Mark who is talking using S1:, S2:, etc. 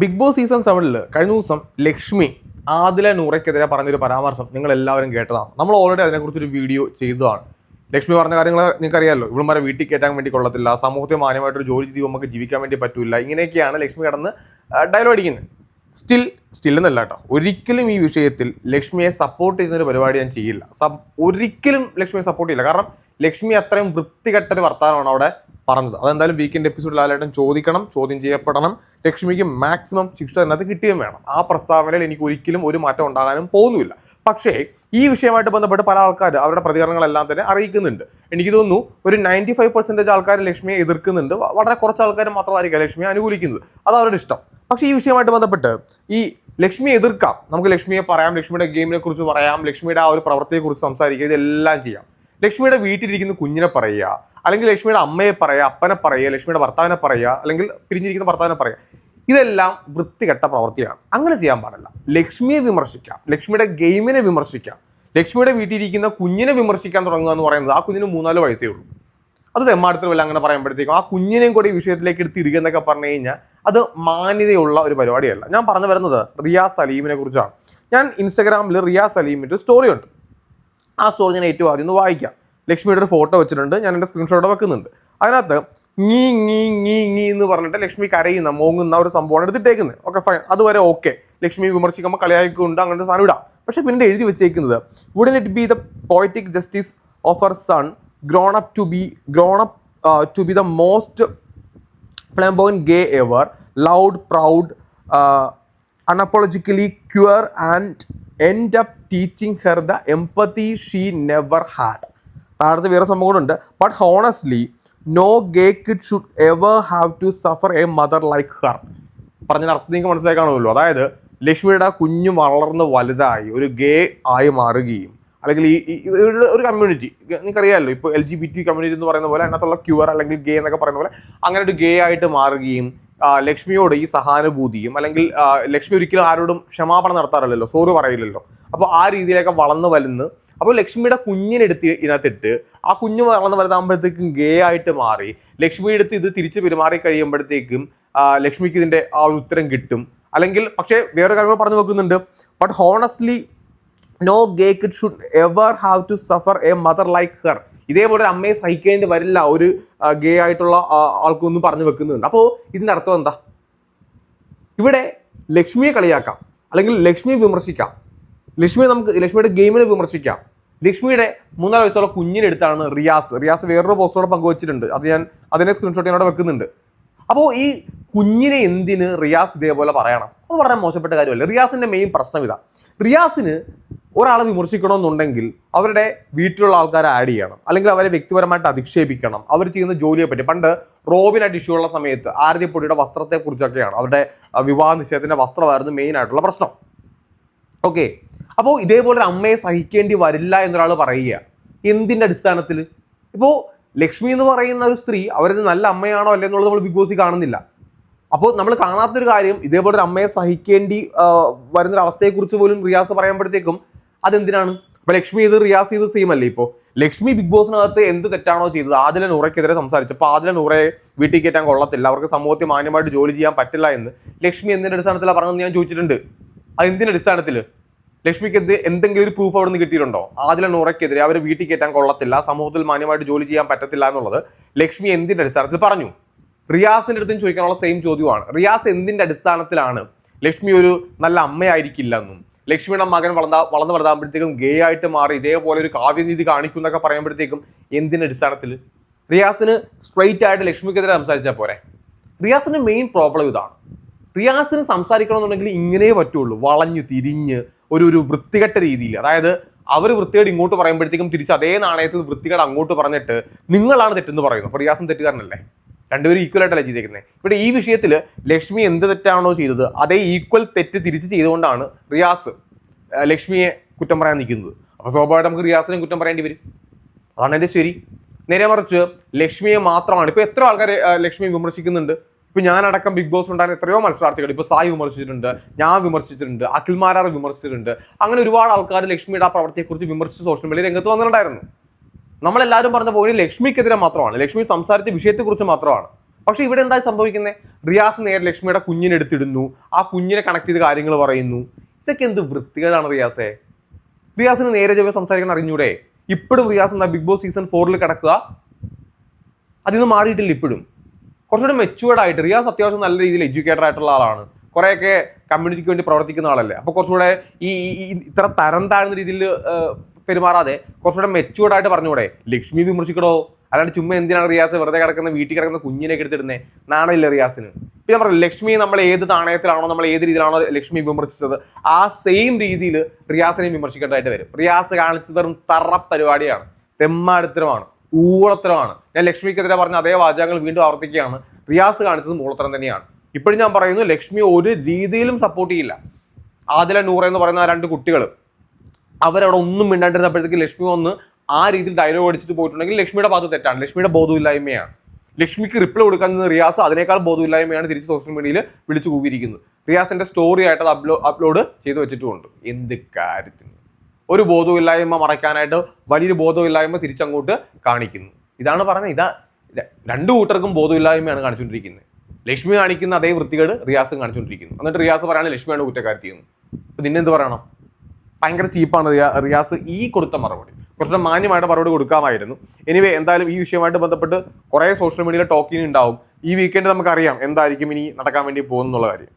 S1: Big boss season സെവനിൽ കഴിഞ്ഞ ദിവസം ലക്ഷ്മി ആദില നൂറയ്ക്കെതിരെ പറഞ്ഞൊരു പരാമർശം നിങ്ങൾ എല്ലാവരും കേട്ടതാണ്. നമ്മൾ ഓൾറെഡി അതിനെക്കുറിച്ചൊരു വീഡിയോ ചെയ്തതാണ്. ലക്ഷ്മി പറഞ്ഞ കാര്യങ്ങൾ നിങ്ങൾക്ക് അറിയാമല്ലോ ഇവളുമാരെ വീട്ടിൽ കയറ്റാൻ വേണ്ടി കൊള്ളത്തില്ല സമൂഹത്തിൽ മാന്യമായിട്ടൊരു ജോലി ചെയ്ത് നമുക്ക് ജീവിക്കാൻ വേണ്ടി പറ്റില്ല ഇങ്ങനെയൊക്കെയാണ് ലക്ഷ്മി കടന്ന് ഡയലോഗ് അടിക്കുന്നത്. സ്റ്റിൽ സ്റ്റിൽ എന്നല്ല കേട്ടോ. ഒരിക്കലും ഈ വിഷയത്തിൽ ലക്ഷ്മിയെ സപ്പോർട്ട് ചെയ്യുന്ന ഒരു പരിപാടി ഞാൻ ചെയ്യില്ല. ഒരിക്കലും ലക്ഷ്മിയെ സപ്പോർട്ട് ചെയ്യില്ല. കാരണം ലക്ഷ്മി അത്രയും വൃത്തികെട്ടൊരു വർത്തമാനമാണ് അവിടെ പറഞ്ഞത് അതെന്തായാലും വീക്കെൻഡ് എപ്പിസോഡിൽ ലാലേട്ടൻ ചോദിക്കണം ചോദ്യം ചെയ്യപ്പെടണം. ലക്ഷ്മിക്ക് മാക്സിമം ശിക്ഷ അതിനകത്ത് കിട്ടുകയും വേണം. ആ പ്രസ്താവനയിൽ എനിക്ക് ഒരിക്കലും ഒരു മാറ്റം ഉണ്ടാകാനും പോകുന്നില്ല. പക്ഷേ ഈ വിഷയമായിട്ട് ബന്ധപ്പെട്ട് പല ആൾക്കാർ അവരുടെ പ്രതികരണങ്ങളെല്ലാം തന്നെ അറിയിക്കുന്നുണ്ട്. എനിക്ക് തോന്നുന്നു ഒരു നയന്റി ഫൈവ് പെർസെന്റേജ് ആൾക്കാർ ലക്ഷ്മിയെ എതിർക്കുന്നുണ്ട്. വളരെ കുറച്ച് ആൾക്കാർ മാത്രമായിരിക്കും ലക്ഷ്മിയെ അനുകൂലിക്കുന്നത്. അത് അവരുടെ ഇഷ്ടം. പക്ഷേ ഈ വിഷയമായിട്ട് ബന്ധപ്പെട്ട് ഈ ലക്ഷ്മിയെ എതിർക്കാം. നമുക്ക് ലക്ഷ്മിയെ പറയാം ലക്ഷ്മിയുടെ ഗെയിമിനെ കുറിച്ച് പറയാം ലക്ഷ്മിയുടെ ആ ഒരു പ്രവൃത്തിയെക്കുറിച്ച് സംസാരിക്കുക ഇതെല്ലാം ചെയ്യാം. ലക്ഷ്മിയുടെ വീട്ടിലിരിക്കുന്ന കുഞ്ഞിനെ പറയുക അല്ലെങ്കിൽ ലക്ഷ്മിയുടെ അമ്മയെ പറയുക അപ്പനെ പറയുക ലക്ഷ്മിയുടെ ഭർത്താവിനെ പറയുക അല്ലെങ്കിൽ പിരിഞ്ഞിരിക്കുന്ന ഭർത്താവിനെ പറയുക ഇതെല്ലാം വൃത്തികെട്ട പ്രവൃത്തിയാണ്. അങ്ങനെ ചെയ്യാൻ പാടില്ല. ലക്ഷ്മിയെ വിമർശിക്കാം ലക്ഷ്മിയുടെ ഗെയിമിനെ വിമർശിക്കാം ലക്ഷ്മിയുടെ വീട്ടിലിരിക്കുന്ന കുഞ്ഞിനെ വിമർശിക്കാൻ തുടങ്ങുക എന്ന് പറയുന്നത് ആ കുഞ്ഞിന് മൂന്നാൽ വയസ്സേ ഉള്ളൂ. അത് തെമ്മാടത്തിൽ വല്ല അങ്ങനെ പറയുമ്പോഴത്തേക്കും ആ കുഞ്ഞിനെയും കൂടി വിഷയത്തിലേക്ക് എടുത്ത് ഇടുക എന്നൊക്കെ പറഞ്ഞു കഴിഞ്ഞാൽ അത് മാന്യതയുള്ള ഒരു പരിപാടിയല്ല. ഞാൻ പറഞ്ഞു വരുന്നത് റിയാസ് സലീമിനെ കുറിച്ചാണ്. ഞാൻ ഇൻസ്റ്റാഗ്രാമിൽ റിയാസ് സലീമിന്റെ സ്റ്റോറി ഉണ്ട്. ആ സ്റ്റോറി ഞാൻ ഏറ്റവും ആദ്യം ഒന്ന് വായിക്കാം. ലക്ഷ്മിയുടെ ഒരു ഫോട്ടോ വെച്ചിട്ടുണ്ട്. ഞാൻ എന്റെ സ്ക്രീൻഷോട്ട് വെക്കുന്നുണ്ട്. അതിനകത്ത് ഞീ ഞീ ഞീ ഞീ എന്ന് പറഞ്ഞിട്ട് ലക്ഷ്മി കരയുന്ന മോങ്ങുന്ന ഒരു സംഭവമാണ് എടുത്തിട്ടേക്കുന്നത്. ഓക്കെ ഫൈൻ അതുവരെ ഓക്കെ ലക്ഷ്മി വിമർശിക്കുമ്പോൾ കളിയായിക്കൊണ്ട് അങ്ങനത്തെ സാധനം ഇടാം. പക്ഷേ പിന്നെ എഴുതി വെച്ചേക്കുന്നത് wouldn't it be the poetic justice of our son grown up to be grown up to be the most flamboyant gay ever loud proud uh, unapologetically queer, and up teaching her the empathy she never had. താഴത്ത് വേറെ സംഭവം ഉണ്ട്. But honestly no gay kid should ever have to suffer a mother like her പറഞ്ഞ അർത്ഥം നിങ്ങൾക്ക് മനസ്സിലാക്കാണല്ലോ അതായത് ലക്ഷ്മിയുടെ കുഞ്ഞു വളർന്ന് വലുതായി ഒരു ഗേ ആയി മാറുകയും അല്ലെങ്കിൽ ഈ ഒരു കമ്മ്യൂണിറ്റി നിങ്ങൾക്കറിയാമല്ലോ ഇപ്പോൾ L G B T community എന്ന് പറയുന്ന പോലെ അതിനകത്തുള്ള ക്യൂർ അല്ലെങ്കിൽ ഗേ എന്നൊക്കെ പറയുന്ന പോലെ അങ്ങനെ ഒരു ഗേ ആയിട്ട് മാറുകയും ലക്ഷ്മിയോട് ഈ സഹാനുഭൂതിയും അല്ലെങ്കിൽ ലക്ഷ്മി ഒരിക്കലും ആരോടും ക്ഷമാപണം നടത്താറില്ലല്ലോ സോറി പറയില്ലല്ലോ. അപ്പോൾ ആ രീതിയിലൊക്കെ വളർന്ന് വലുന്ന് അപ്പോൾ ലക്ഷ്മിയുടെ കുഞ്ഞിനെടുത്ത് ഇതിനകത്തിട്ട് ആ കുഞ്ഞ് വളർന്ന് വലുതാകുമ്പോഴത്തേക്കും ഗേ ആയിട്ട് മാറി. ലക്ഷ്മിയുടെ അടുത്ത് ഇത് തിരിച്ച് പെരുമാറി കഴിയുമ്പോഴത്തേക്കും ലക്ഷ്മിക്ക് ഇതിന്റെ ആ ഒരു ഉത്തരം കിട്ടും. അല്ലെങ്കിൽ പക്ഷേ വേറെ കാര്യങ്ങൾ പറഞ്ഞു വെക്കുന്നുണ്ട്. But honestly no gay kid should ever have to suffer a mother like her ഇതേപോലെ ഒരു അമ്മയെ സഹിക്കേണ്ടി വരില്ല ഒരു ഗേ ആയിട്ടുള്ള ആൾക്കൊന്നും പറഞ്ഞു വെക്കുന്നുണ്ട്. അപ്പോൾ ഇതിന്റെ അർത്ഥം എന്താ? ഇവിടെ ലക്ഷ്മിയെ കളിയാക്കാം അല്ലെങ്കിൽ ലക്ഷ്മിയെ വിമർശിക്കാം. ലക്ഷ്മിയെ നമുക്ക് ലക്ഷ്മിയുടെ ഗെയിമിനെ വിമർശിക്കാം. ലക്ഷ്മിയുടെ മൂന്നാൽ വയസ്സുള്ള കുഞ്ഞിനെടുത്താണ് റിയാസ്. റിയാസ് വേറൊരു പോസ്റ്റോടെ പങ്കുവച്ചിട്ടുണ്ട്. അത് ഞാൻ അതിനെ സ്ക്രീൻഷോട്ട് ഞാൻ അവിടെ വെക്കുന്നുണ്ട്. അപ്പോൾ ഈ കുഞ്ഞിനെ എന്തിന് റിയാസ് ഇതേപോലെ പറയണം? അത് വളരെ മോശപ്പെട്ട കാര്യമല്ല? റിയാസിന്റെ മെയിൻ പ്രശ്നം ഇതാ. റിയാസിന് ഒരാളെ വിമർശിക്കണമെന്നുണ്ടെങ്കിൽ അവരുടെ വീട്ടിലുള്ള ആൾക്കാരെ ആഡ് ചെയ്യണം. അല്ലെങ്കിൽ അവരെ വ്യക്തിപരമായിട്ട് അധിക്ഷേപിക്കണം. അവർ ചെയ്യുന്ന ജോലിയെ പറ്റി പണ്ട് റോബിനായിട്ട് ഇഷ്യൂ ഉള്ള സമയത്ത് ആരതിപ്പൊടിയുടെ വസ്ത്രത്തെക്കുറിച്ചൊക്കെയാണ്. അവരുടെ വിവാഹ നിശ്ചയത്തിന്റെ വസ്ത്രമായിരുന്നു മെയിൻ ആയിട്ടുള്ള പ്രശ്നം. ഓക്കെ അപ്പോൾ ഇതേപോലെ അമ്മയെ സഹിക്കേണ്ടി വരില്ല എന്നൊരാൾ പറയുക എന്തിന്റെ അടിസ്ഥാനത്തിൽ ഇപ്പോൾ ലക്ഷ്മി എന്ന് പറയുന്ന ഒരു സ്ത്രീ അവരത് നല്ല അമ്മയാണോ അല്ലേ എന്നുള്ളത് നമ്മൾ ബിഗ് ബോസിൽ കാണുന്നില്ല. അപ്പോൾ നമ്മൾ കാണാത്തൊരു കാര്യം ഇതേപോലെ ഒരു അമ്മയെ സഹിക്കേണ്ടി വരുന്നൊരു അവസ്ഥയെക്കുറിച്ച് പോലും റിയാസ് പറയുമ്പോഴത്തേക്കും അതെന്തിനാണ്? അപ്പൊ ലക്ഷ്മി ഇത് റിയാസ് ചെയ്ത് സെയിം അല്ലേ ഇപ്പോ? ലക്ഷ്മി ബിഗ് ബോസിനകത്ത് എന്ത് തെറ്റാണോ ചെയ്തത്? ആദില നൂറയ്ക്കെതിരെ സംസാരിച്ചപ്പോൾ ആദില നൂറയെ വീട്ടിൽ കയറ്റാൻ കൊള്ളത്തില്ല. അവർക്ക് സമൂഹത്തിൽ മാന്യമായിട്ട് ജോലി ചെയ്യാൻ പറ്റില്ല എന്ന്. ലക്ഷ്മി എന്തിന്റെ അടിസ്ഥാനത്തിലാണ് പറഞ്ഞതെന്ന് ഞാൻ ചോദിച്ചിട്ടുണ്ട്. അതെന്തിന്റെ അടിസ്ഥാനത്തിൽ ലക്ഷ്മിക്ക് എന്ത് എന്തെങ്കിലും ഒരു പ്രൂഫ് അവിടെ നിന്ന് കിട്ടിയിട്ടുണ്ടോ? ആദില നൂറയ്ക്കെതിരെ അവർ വീട്ടിൽ കയറ്റാൻ കൊള്ളത്തില്ല. സമൂഹത്തിൽ മാന്യമായിട്ട് ജോലി ചെയ്യാൻ പറ്റത്തില്ല എന്നുള്ളത് ലക്ഷ്മി എന്തിന്റെ അടിസ്ഥാനത്തിൽ പറഞ്ഞു? റിയാസിന്റെ അടുത്തും ചോദിക്കാനുള്ള സെയിം ചോദ്യമാണ്. റിയാസ് എന്തിന്റെ അടിസ്ഥാനത്തിലാണ് ലക്ഷ്മി ഒരു നല്ല അമ്മയായിരിക്കില്ല എന്നും? ലക്ഷ്മിയുടെ മകൻ വളർന്ന വളർന്നു വളർന്നാകുമ്പോഴത്തേക്കും ഗേ ആയിട്ട് മാറി ഇതേപോലെ ഒരു കാവ്യനീതി കാണിക്കും എന്നൊക്കെ പറയുമ്പോഴത്തേക്കും എന്തിന്റെ അടിസ്ഥാനത്തിൽ റിയാസിന് സ്ട്രെയിറ്റ് ആയിട്ട് ലക്ഷ്മിക്കെതിരെ സംസാരിച്ചാൽ പോരെ. റിയാസിന്റെ മെയിൻ പ്രോബ്ലം ഇതാണ്. റിയാസിന് സംസാരിക്കണമെന്നുണ്ടെങ്കിൽ ഇങ്ങനെ പറ്റുള്ളൂ. വളഞ്ഞു തിരിഞ്ഞ് ഒരു ഒരു വൃത്തികെട്ട രീതിയിൽ. അതായത് അവർ വൃത്തികേട് ഇങ്ങോട്ട് പറയുമ്പോഴത്തേക്കും തിരിച്ച് അതേ നാണയത്തിൽ വൃത്തികേട് അങ്ങോട്ട് പറഞ്ഞിട്ട് നിങ്ങളാണ് തെറ്റെന്ന് പറയുന്നത്. അപ്പോൾ റിയാസും തെറ്റുകാരനല്ലേ രണ്ടുപേരും ഈക്വൽ ആയിട്ടല്ല ചെയ്തേക്കുന്നത് ഇവിടെ ഈ വിഷയത്തിൽ ലക്ഷ്മി എന്ത് തെറ്റാണോ ചെയ്തത് അതേ ഈക്വൽ തെറ്റ് തിരിച്ച് ചെയ്തുകൊണ്ടാണ് റിയാസ് ലക്ഷ്മിയെ കുറ്റം പറയാൻ നിൽക്കുന്നത്. അപ്പോൾ സ്വാഭാവികമായിട്ട് നമുക്ക് റിയാസിനെ കുറ്റം പറയേണ്ടി വരും. അതാണ് എന്റെ ശരി. നേരെ മറിച്ച് ലക്ഷ്മിയെ മാത്രമാണ് ഇപ്പോൾ എത്ര ആൾക്കാർ ലക്ഷ്മിയെ വിമർശിക്കുന്നുണ്ട്. ഇപ്പോൾ ഞാനടക്കം ബിഗ് ബോസ് ഉണ്ടായിരുന്ന എത്രയോ മത്സരാർത്ഥികൾ ഇപ്പോൾ സായി വിമർശിച്ചിട്ടുണ്ട് ഞാൻ വിമർശിച്ചിട്ടുണ്ട് അഖിൽമാരാർ വിമർശിച്ചിട്ടുണ്ട്. അങ്ങനെ ഒരുപാട് ആൾക്കാർ ലക്ഷ്മിയുടെ ആ പ്രവർത്തിയെക്കുറിച്ച് വിമർശിച്ച് സോഷ്യൽ മീഡിയ രംഗത്ത് വന്നിട്ടുണ്ടായിരുന്നു. നമ്മളെല്ലാവരും പറഞ്ഞ പോലെ ലക്ഷ്മിക്കെതിരെ മാത്രമാണ്. ലക്ഷ്മി സംസാരിച്ച വിഷയത്തെക്കുറിച്ച് മാത്രമാണ്. പക്ഷെ ഇവിടെ എന്താ സംഭവിക്കുന്നത് റിയാസ് നേരെ ലക്ഷ്മിയുടെ കുഞ്ഞിനെ എടുത്തിടുന്നു. ആ കുഞ്ഞിനെ കണക്ട് ചെയ്ത് കാര്യങ്ങൾ പറയുന്നു. ഇതൊക്കെ എന്ത് വൃത്തികേടാണ് റിയാസെ? റിയാസിന് നേരെ ജവ സംസാരിക്കാൻ അറിഞ്ഞൂടെ? ഇപ്പോഴും റിയാസ് എന്താ ബിഗ് ബോസ് സീസൺ ഫോറിൽ കിടക്കുക? അതിൽ നിന്ന് മാറിയിട്ടില്ല ഇപ്പോഴും. കുറച്ചുകൂടെ മെച്ചുവേർഡ് ആയിട്ട് റിയാസ് അത്യാവശ്യം നല്ല രീതിയിൽ എഡ്യൂക്കേറ്റഡ് ആയിട്ടുള്ള ആളാണ്. കുറേയൊക്കെ കമ്മ്യൂണിറ്റിക്ക് വേണ്ടി പ്രവർത്തിക്കുന്ന ആളല്ലേ. അപ്പോൾ കുറച്ചുകൂടെ ഈ ഇത്ര തരം താഴ്ന്ന രീതിയിൽ പെരുമാറാതെ കുറച്ചുകൂടെ മെച്ചുവേർഡ് ആയിട്ട് പറഞ്ഞൂടെ ലക്ഷ്മി വിമർശിക്കടോ അല്ലാണ്ട് ചുമ്മാ എന്തിനാണ് റിയാസ് വെറുതെ കിടക്കുന്ന വീട്ടിൽ കിടക്കുന്ന കുഞ്ഞിനെ എടുത്തിടുന്നത് നാണമില്ല റിയാസിന്. പിന്നെ പറഞ്ഞു ലക്ഷ്മി നമ്മൾ ഏത് നാണയത്തിലാണോ നമ്മൾ ഏത് രീതിയിലാണോ ലക്ഷ്മി വിമർശിച്ചത് ആ സെയിം രീതിയിൽ റിയാസിനെയും വിമർശിക്കേണ്ടതായിട്ട് വരും. റിയാസ് കാണിച്ചത് വെറും തറ പരിപാടിയാണ്. തെമ്മാടിത്തരമാണ്. ഊളത്തരമാണ്. ഞാൻ ലക്ഷ്മിക്കെതിരെ പറഞ്ഞ അതേ വാചകങ്ങൾ വീണ്ടും ആവർത്തിക്കുകയാണ്. റിയാസ് കാണിച്ചത് മൂളത്തരം തന്നെയാണ്. ഇപ്പോഴും ഞാൻ പറയുന്നു ലക്ഷ്മി ഒരു രീതിയിലും സപ്പോർട്ട് ചെയ്യില്ല. ആദില നൂറ എന്ന് പറയുന്ന രണ്ട് കുട്ടികൾ അവരവിടെ ഒന്നും മിണ്ടാണ്ടിരുന്നപ്പോഴത്തേക്ക് ലക്ഷ്മി ഒന്ന് ആ രീതിയിൽ ഡയലോഗ് അടിച്ചിട്ട് പോയിട്ടുണ്ടെങ്കിൽ ലക്ഷ്മിയുടെ ഭാഗത്ത് തെറ്റാണ്. ലക്ഷ്മിയുടെ ബോധമില്ലായ്മയാണ്. ലക്ഷ്മിക്ക് റിപ്ലൈ കൊടുക്കാൻ നിന്ന് റിയാസ് അതിനേക്കാൾ ബോധമില്ലായ്മയാണ് തിരിച്ച് സോഷ്യൽ മീഡിയയിൽ വിളിച്ചു കൂവിയിരിക്കുന്നത്. റിയാസിന്റെ സ്റ്റോറി ആയിട്ട് അത് അപ്ലോ അപ്ലോഡ് ചെയ്ത് വെച്ചിട്ടുമുണ്ട് എന്ത് കാര്യത്തിന്? ഒരു ബോധമില്ലായ്മ മറയ്ക്കാനായിട്ട് വലിയൊരു ബോധമില്ലായ്മ തിരിച്ചങ്ങോട്ട് കാണിക്കുന്നു. ഇതാണ് പറഞ്ഞത് ഇതാ രണ്ടു കൂട്ടർക്കും ബോധമില്ലായ്മയാണ് കാണിച്ചുകൊണ്ടിരിക്കുന്നത്. ലക്ഷ്മി കാണിക്കുന്ന അതേ വൃത്തികേട് റിയാസും കാണിച്ചുകൊണ്ടിരിക്കുന്നു. എന്നിട്ട് റിയാസ് പറയാണ് ലക്ഷ്മിയാണ് കുറ്റക്കാരത്തിയെന്ന് അപ്പൊ നിന്നെന്ത് പറയണം? ഭയങ്കര ചീപ്പാണ് റിയാ റിയാസ് ഈ കൊടുത്ത മറുപടി. കുറച്ചുകൂടെ മാന്യമായിട്ട് മറുപടി കൊടുക്കാമായിരുന്നു. എനിവേ എന്തായാലും ഈ വിഷയമായിട്ട് ബന്ധപ്പെട്ട് കുറേ സോഷ്യൽ മീഡിയയിൽ ടോക്കിങ് ഉണ്ടാവും ഈ വീക്കെൻഡ് നമുക്കറിയാം എന്തായിരിക്കും ഇനി നടക്കാൻ വേണ്ടി പോകുന്നുള്ള കാര്യം.